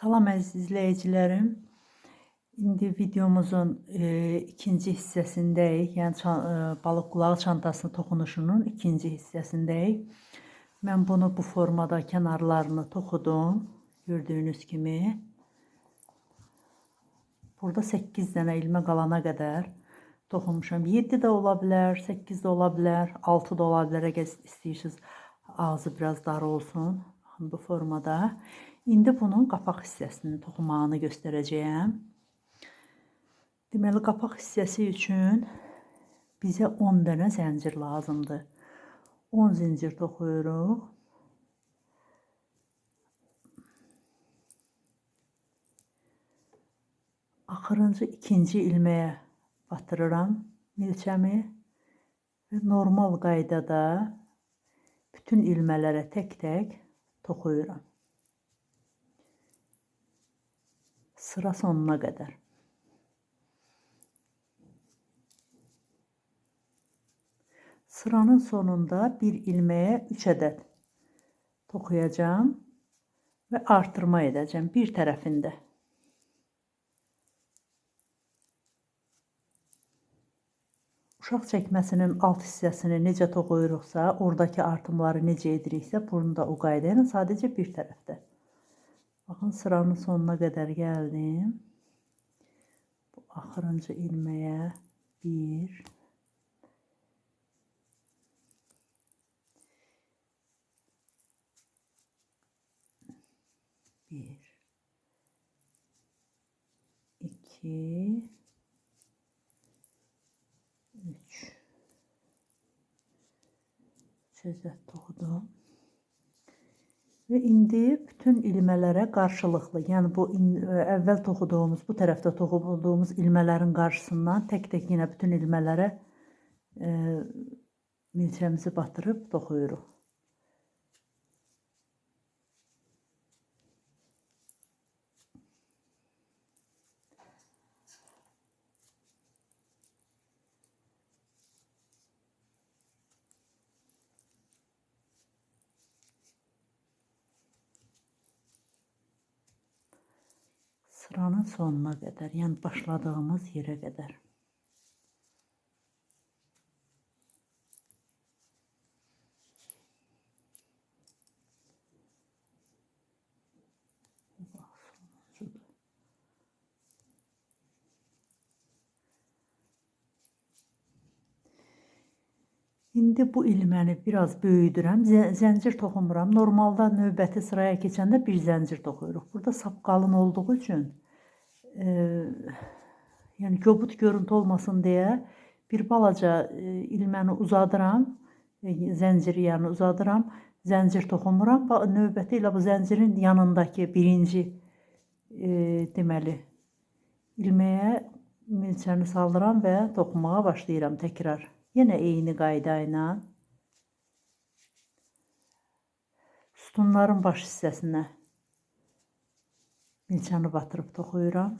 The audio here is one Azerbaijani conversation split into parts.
Salam əziz izləyicilərim. İndi videomuzun e, ikinci hissəsindəyik. Yəni çan, e, balıq qulağı çantasının toxunuşunun ikinci hissəsindəyik. Mən bunu bu formada kənarlarını toxudum. Gördüyünüz kimi. Burada 8 dənə ilmə qalana qədər toxunmuşam. 7 də ola bilər, 8 də ola bilər, 6 da ola bilər. Əgər istəyirsiniz ağzı biraz dar olsun. Bu formada. İndi bunun qapaq hissəsini toxumağını göstərəcəyəm. Deməli qapaq hissəsi üçün bizə 10 dənə zəncir lazımdır. 10 zincir toxuyuruq. Axırıncı ikinci ilməyə batırıram milçəmi və normal qaydada bütün ilmələrə tək-tək toxuyuram. Sıra sonuna qədər. Sıranın sonunda bir ilməyə 3 ədəd toxuyacağım və artırma edəcəm bir tərəfində. Uşaq çəkməsinin alt hissəsini necə toxuyuruqsa, oradakı artımları necə ediriksə, bunu da o qayda ilə sadəcə bir tərəfdə. Baxın sıranın sonuna qədər gəldim. Bu axırıncı ilməyə 1 1 2 3 Çözət toxudum. Və indi bütün ilmələrə qarşılıqlı, yəni bu in, əvvəl toxuduğumuz, bu tərəfdə toxuduğumuz ilmələrin qarşısından tək-tək yenə bütün ilmələrə e, milçəmizi batırıb toxuyuruq. Sıranın sonuna qədər, yəni başladığımız yerə qədər. İndi bu ilməni biraz böyüdürəm. Zəncir toxumuram. Normalda növbəti sıraya keçəndə bir zəncir toxuyuruq. Burada sap qalın olduğu üçün e, yəni kobud görüntü olmasın deyə bir balaca e, ilməni uzadıram. E, zənciri yəni uzadıram. Zəncir toxumuram. Növbəti ilə bu zəncirin yanındakı birinci e, deməli ilməyə milçəni saldıram və toxumağa başlayıram təkrar. Yine eyni qaydayla sütunların baş hissəsinə milçəni batırıb toxuyuram.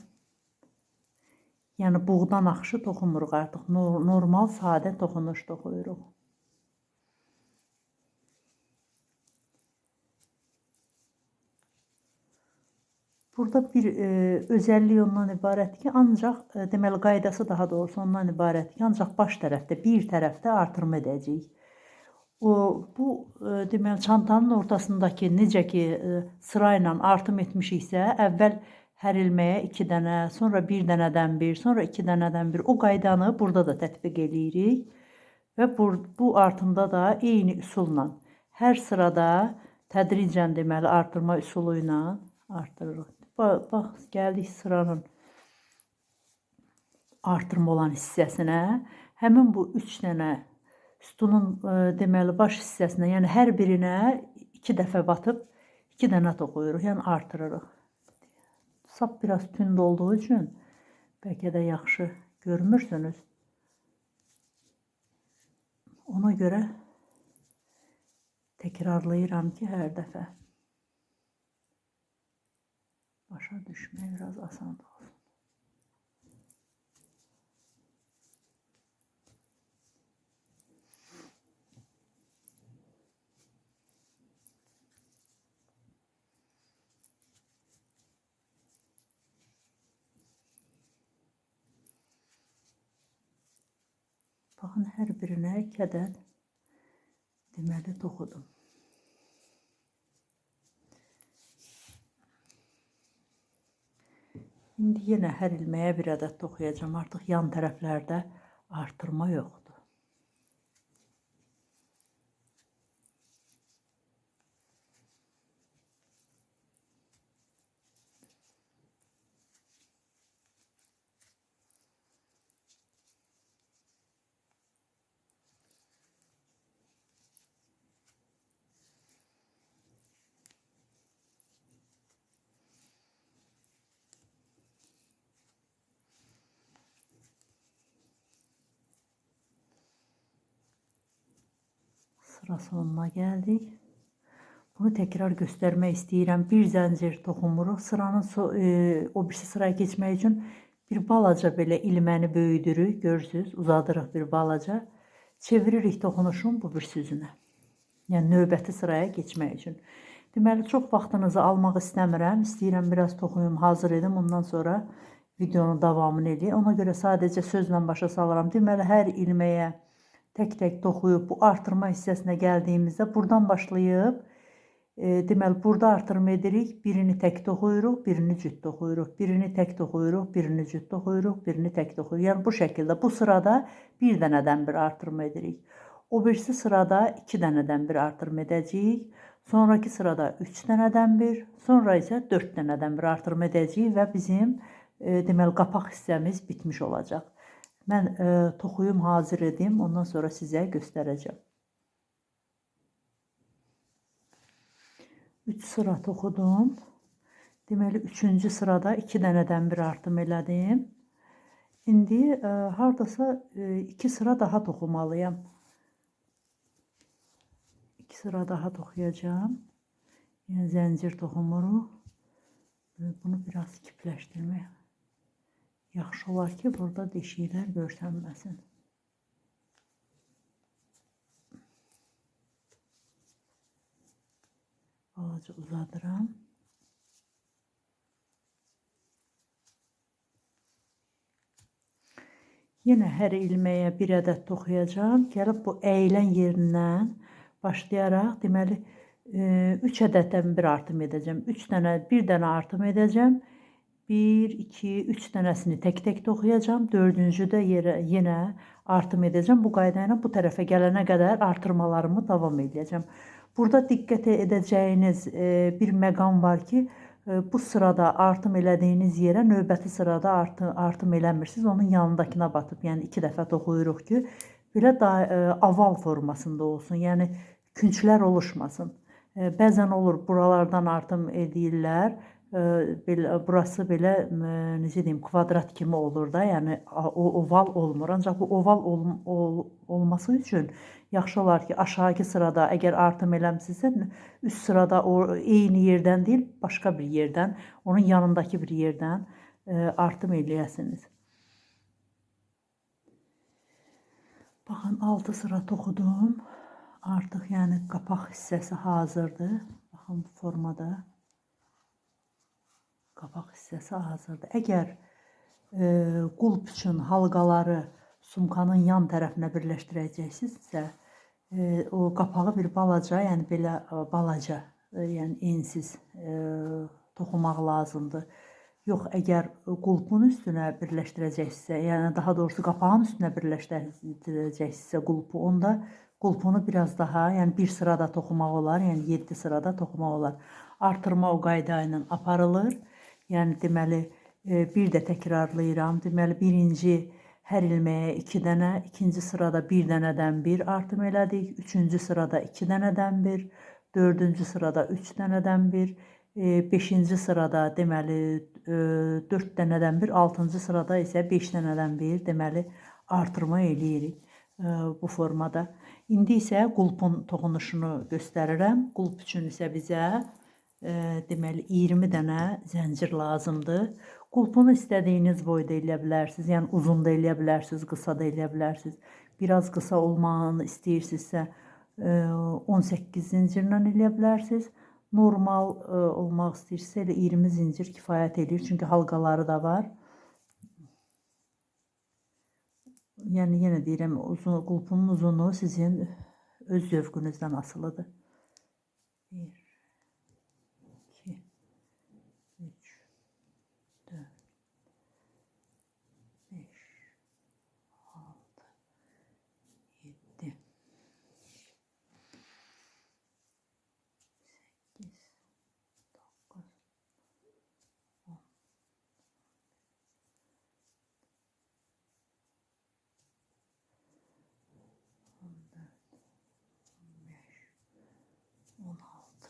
Yəni buğdan axışı toxumuruq artıq. Normal, sadə toxunuş toxuyuruq. Burada bir e, özelliği ondan ibarət ki, ancaq e, deməli qaydası daha doğrusu ondan ibarət ki, ancaq baş tərəfdə, bir tərəfdə artırma edəcəyik. O bu e, deməli çantanın ortasındakı necə ki e, sırayla artım etmişiksə, əvvəl hər ilməyə 2 dənə, sonra 1 dənədən 1, sonra 2 dənədən 1 o qaydanı burada da tətbiq eləyirik və bu, bu artımda da eyni üsulla hər sırada tədricən deməli artırma üsulu ilə artırırıq. Bax, bax gəldik sıranın artırma olan hissəsinə. Həmin bu 3 dənə sütunun e, deməli baş hissəsinə, yəni hər birinə 2 dəfə batıb 2 dənə toxuyuruq, yəni artırırıq. Sap biraz tünd olduğu üçün bəlkə də yaxşı görmürsünüz. Ona görə təkrarlayıram ki, hər dəfə başa düşmek biraz asan Baxın hər birinə 2 ədəd deməli toxudum. İndi yenə hər ilməyə bir ədəd toxuyacağam. Artıq yan tərəflərdə artırma yoxdur. Sıra sonuna geldik. Bunu tekrar göstermek istəyirəm. Bir zəncir toxumuruq. Sıranın so e, o birisi sıraya keçmək üçün bir balaca belə ilməni böyüdürük. Görürsüz, uzadırıq bir balaca. Çeviririk toxunuşun bu birisi üzünə. Yəni növbəti sıraya keçmək üçün. Deməli çox vaxtınızı almaq istəmirəm. İstəyirəm biraz toxuyum, hazır edim. Ondan sonra videonun davamını eləyək. Ona görə sadəcə sözlə başa salıram. Deməli hər ilməyə tek dokuyup bu artırma hissəsinə gəldiyimizdə buradan başlayıb e, deməli burada artırma edirik. Birini tek dokuyuruq, birini cüt dokuyuruq. Birini tek dokuyuruq, birini cüt dokuyuruq, birini tek dokuyuruq. Yəni bu şəkildə bu sırada bir dənədən bir artırma edirik. O birisi sırada iki dənədən bir artırma edəcəyik. Sonraki sırada 3 dənədən bir, sonra isə 4 dənədən bir artırma edəcəyik və bizim e, deməli qapaq hissəmiz bitmiş olacaq. Mən e, toxuyum hazır edim, ondan sonra sizə göstərəcəm. 3 sıra toxudum. Deməli 3-cü sırada 2 dənədən bir artım elədim. İndi e, hardasa 2 e, sıra daha toxumalıyam. 2 sıra daha toxuyacağam. Yəni zəncir toxumuruq. Bunu biraz kipləşdirmək Yaxşı olar ki, burada deşiklər görsənməsin. Balaca uzadıram. Yenə hər ilməyə bir ədəd toxuyacağam. Gəlib bu əyilən yerindən başlayaraq, deməli, 3 e, ədəddən bir artım edəcəm. 3 dənə, bir dənə artım edəcəm. 1, 2, 3 dənəsini tek-tek toxuyacağam. Dördüncü də yerə yenə artım edəcəm. Bu qayda ilə bu tərəfə gələnə qədər artırmalarımı davam edəcəm. Burada diqqət edəcəyiniz e, bir məqam var ki, e, bu sırada artım elədiyiniz yerə növbəti sırada artım, artım eləmirsiniz. Onun yanındakına batıb, yəni iki dəfə toxuyuruq ki, belə da e, aval formasında olsun. Yəni künclər oluşmasın. Bəzən olur buralardan artım edirlər belə burası belə necə deyim kvadrat kimi olur da, yəni o oval olmur. Ancaq bu oval ol, ol, olması üçün yaxşı olar ki, aşağıki sırada əgər artım eləmisinizsə, üst sırada o eyni yerdən deyil, başqa bir yerdən, onun yanındakı bir yerdən artım eləyəsiniz. Baxın 6 sıra toxudum. Artıq yəni qapaq hissəsi hazırdır. Baxın bu formada qapak hissəsi hazırdır. Əgər e, qulp üçün halqaları sumkanın yan tərəfinə birləşdirəcəksinizsə, e, o qapağı bir balaca, yəni belə e, balaca, e, yəni ensiz e, toxumaq lazımdır. Yox, əgər qulpun üstünə birləşdirəcəksinizsə, yəni daha doğrusu qapağın üstünə birləşdirəcəksinizsə qulpu, onda qulpunu biraz daha, yəni bir sırada toxumaq olar, yəni 7 sırada toxumaq olar. Artırma o qayda ilə aparılır. Yəni deməli e, bir də təkrarlayıram. Deməli birinci hər ilməyə 2 dənə, ikinci sırada 1 dənədən 1 artım elədik. Üçüncü sırada 2 dənədən 1, dördüncü sırada 3 dənədən 1, 5-ci e, sırada deməli 4 e, dənədən 1, 6-cı sırada isə 5 dənədən 1 deməli artırma eləyirik bu formada. İndi isə qulpun toxunuşunu göstərirəm. Qulp üçün isə bizə deməli 20 dənə zəncir lazımdır. Qulpunu istədiyiniz boyda eləyə bilərsiniz. Yəni uzun da eləyə bilərsiniz, qısa da eləyə bilərsiniz. Biraz qısa olmağını istəyirsinizsə e, 18 zincirlə eləyə bilərsiniz. Normal olmaq istəyirsə elə 20 zincir kifayət eləyir. Çünki halqaları da var. Yəni yenə deyirəm, uzun qulpunun uzunluğu sizin öz zövqünüzdən asılıdır. 1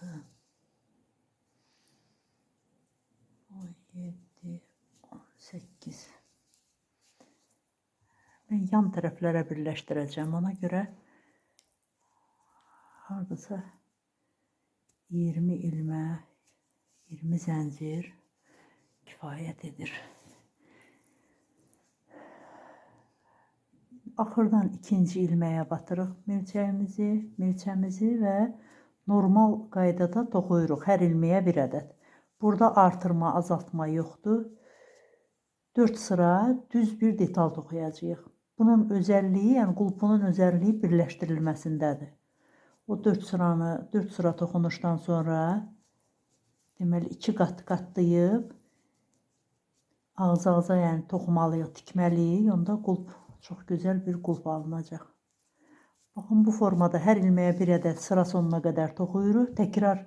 6 17 18 Ben yan tərəflərə birləşdirəcəm. Ona görə hardasa 20 ilmə 20 zəncir kifayət edir. Axırdan ikinci ilməyə batırıq mürcəyimizi, mürçəmizi və normal qaydada toxuyuruq. Hər ilməyə bir ədəd. Burada artırma, azaltma yoxdur. 4 sıra düz bir detal toxuyacağıq. Bunun özəlliyi, yəni qulpunun özəlliyi birləşdirilməsindədir. O 4 sıranı 4 sıra toxunuşdan sonra deməli 2 qat qatlayıb ağza-ağza yəni toxumalıyıq, tikməliyik. Onda qulp çox gözəl bir qulp alınacaq. Baxın bu formada hər ilməyə bir ədəd sıra sonuna qədər toxuyuruq. Təkrar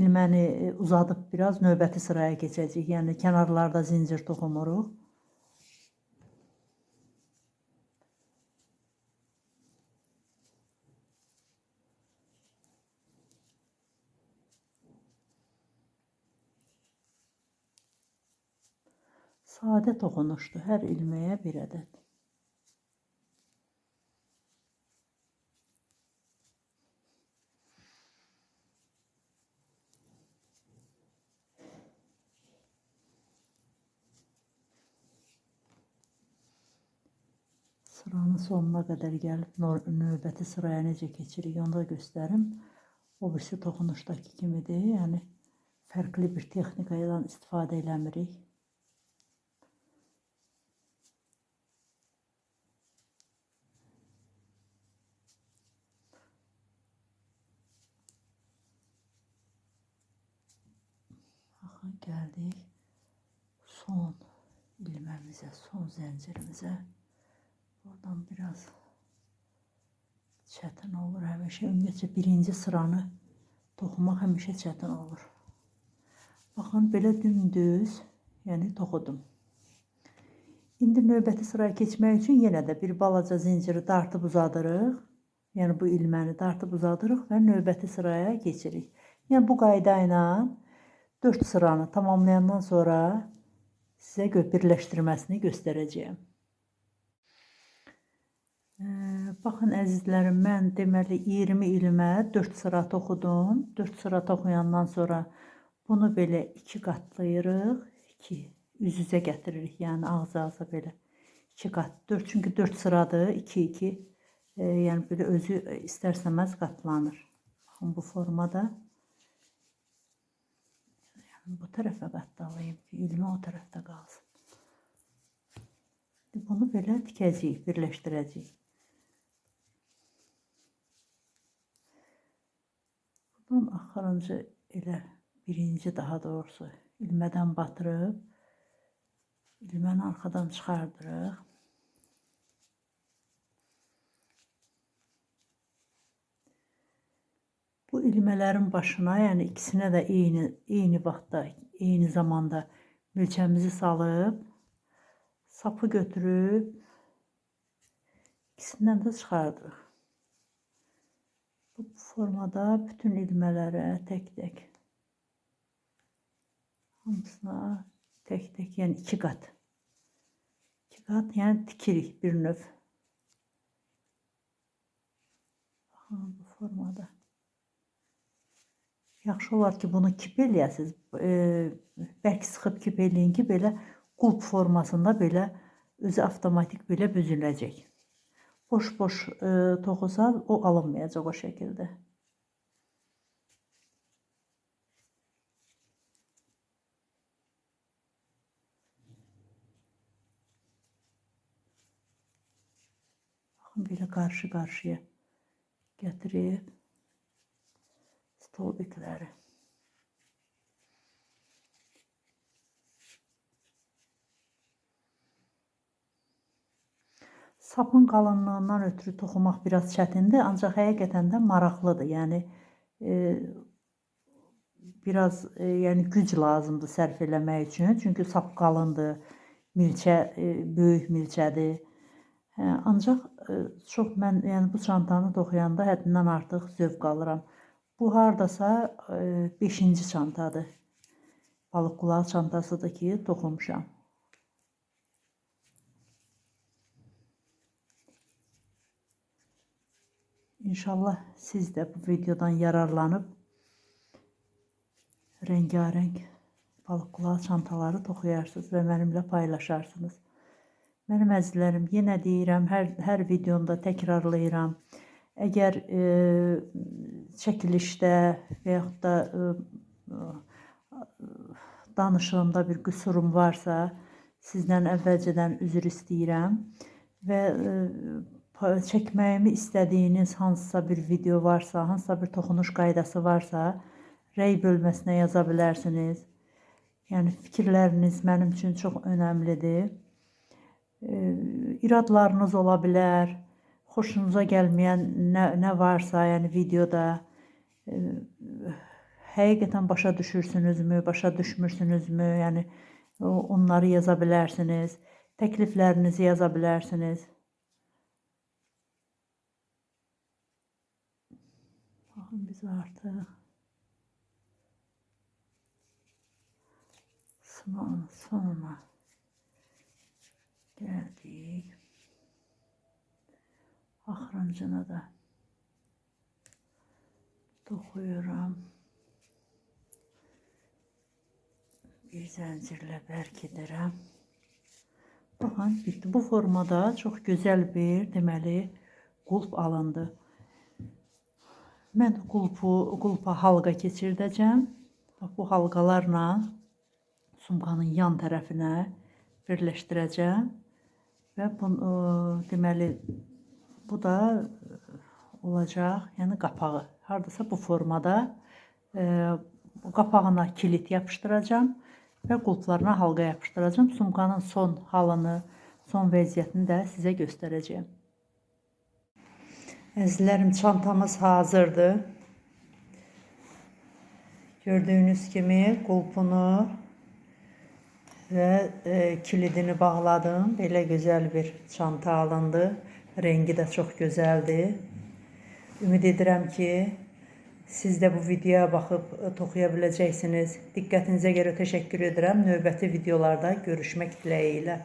ilməni e, uzadıb biraz növbəti sıraya keçəcəyik. Yəni kənarlarda zincir toxumuruq. Sadə toxunuşdur. Hər ilməyə bir ədəd. Sonuna qədər gəlib növbəti sıraya necə keçirik onu da göstərim. O birisi toxunuşdakı kimidir. Yəni fərqli bir texnikadan istifadə eləmirik. Baxın gəldik son ilməmizə, son zəncirimizə. Buradan biraz çətin olur həmişə. Ümumiyyətcə birinci sıranı toxumaq həmişə çətin olur. Baxın belə dümdüz, yəni toxudum. İndi növbəti sıraya keçmək üçün yenə də bir balaca zinciri dartıb uzadırıq. Yəni bu ilməni dartıb uzadırıq və növbəti sıraya keçirik. Yəni bu qayda ilə 4 sıranı tamamlayandan sonra sizə birləşdirməsini göstərəcəyəm. Eee, Baxın əzizlərim, mən deməli 20 ilmə 4 sıra toxudum. 4 sıra toxuyandan sonra bunu belə 2 qatlayırıq. 2 üz-üzə gətiririk, yəni ağza-ağza belə 2 qat. 4 çünki 4 sıradır, 2 2. E, yəni belə özü istərsəməz qatlanır. Baxın bu formada. Yəni bu tərəfə qatlayayım ki, ilmə o tərəfdə qalsın. Bunu belə tikəcəyik, birləşdirəcəyik. Bunun axırıncı elə birinci daha doğrusu ilmədən batırıb ilməni arxadan çıxardırıq. Bu ilmələrin başına, yəni ikisinə də eyni eyni vaxtda, eyni zamanda milçəmizi salıb sapı götürüb ikisindən də çıxardırıq. Formada bütün ilmələrə tək-tək hamısına tək-tək, yəni iki qat. İki qat, yəni tikirik bir növ. Baxın bu formada. Yaxşı olar ki, bunu kip eləyəsiniz. E, bərk sıxıb kip eləyin ki, belə qulp formasında belə özü avtomatik belə büzüləcək. Boş-boş e, toxusaz o alınmayacaq o şəkildə. Baxın belə qarşı-qarşıya gətirib stolbikləri. Sapın qalınlığından ötürü toxumaq biraz çətindir, ancaq həqiqətən də maraqlıdır. Yəni e, biraz e, yəni güc lazımdır sərf eləmək üçün. Çünki sap qalındır, milçə e, böyük milçədir. Hə, ancaq e, çox mən yəni bu çantanı toxuyanda həddindən artıq zövq alıram. Bu hardasa 5-ci çantadır. Balıq qulağı çantasıdır ki, toxumuşam. İnşallah siz de bu videodan yararlanıp rengarenk balık kulağı çantaları toxuyarsınız və mənimlə paylaşarsınız. Mənim əzizlərim, yenə deyirəm, hər, hər videomda təkrarlayıram. Əgər e, çəkilişdə və yaxud da e, danışığımda bir qüsurum varsa, sizdən əvvəlcədən üzr istəyirəm və e, çəkməyimi istədiyiniz hansısa bir video varsa, hansısa bir toxunuş qaydası varsa, rəy bölməsinə yaza bilərsiniz. Yəni fikirləriniz mənim üçün çox önəmlidir. İradlarınız ola bilər. Xoşunuza gəlməyən nə, nə varsa, yəni videoda həqiqətən başa düşürsünüzmü, başa düşmürsünüzmü? Yəni onları yaza bilərsiniz. Təkliflərinizi yaza bilərsiniz. Biz artık sınavın sonuna geldik. Axırıncını da dokuyorum. Bir zəncirlə bərk edirəm. Baxın, bitdi. Bu formada çox gözəl bir, deməli, qulp alındı. Mən qulpu, qulpa halqa keçirdəcəm. Bax, bu halqalarla sumkanın yan tərəfinə birləşdirəcəm. Və bu, ə, deməli, bu da olacaq, yəni qapağı. Hardasa bu formada ə, qapağına kilit yapışdıracağam və qulplarına halqa yapışdıracağam. Sumkanın son halını, son vəziyyətini də sizə göstərəcəyəm. Əzizlərim çantamız hazırdır. Gördüğünüz kimi qulpunu və e, kilidini bağladım. Belə gözəl bir çanta alındı. Rengi də çox gözəldir. Ümid edirəm ki, siz də bu videoya baxıb e, toxuya biləcəksiniz. Diqqətinizə görə təşəkkür edirəm. Növbəti videolarda görüşmək diləyilə.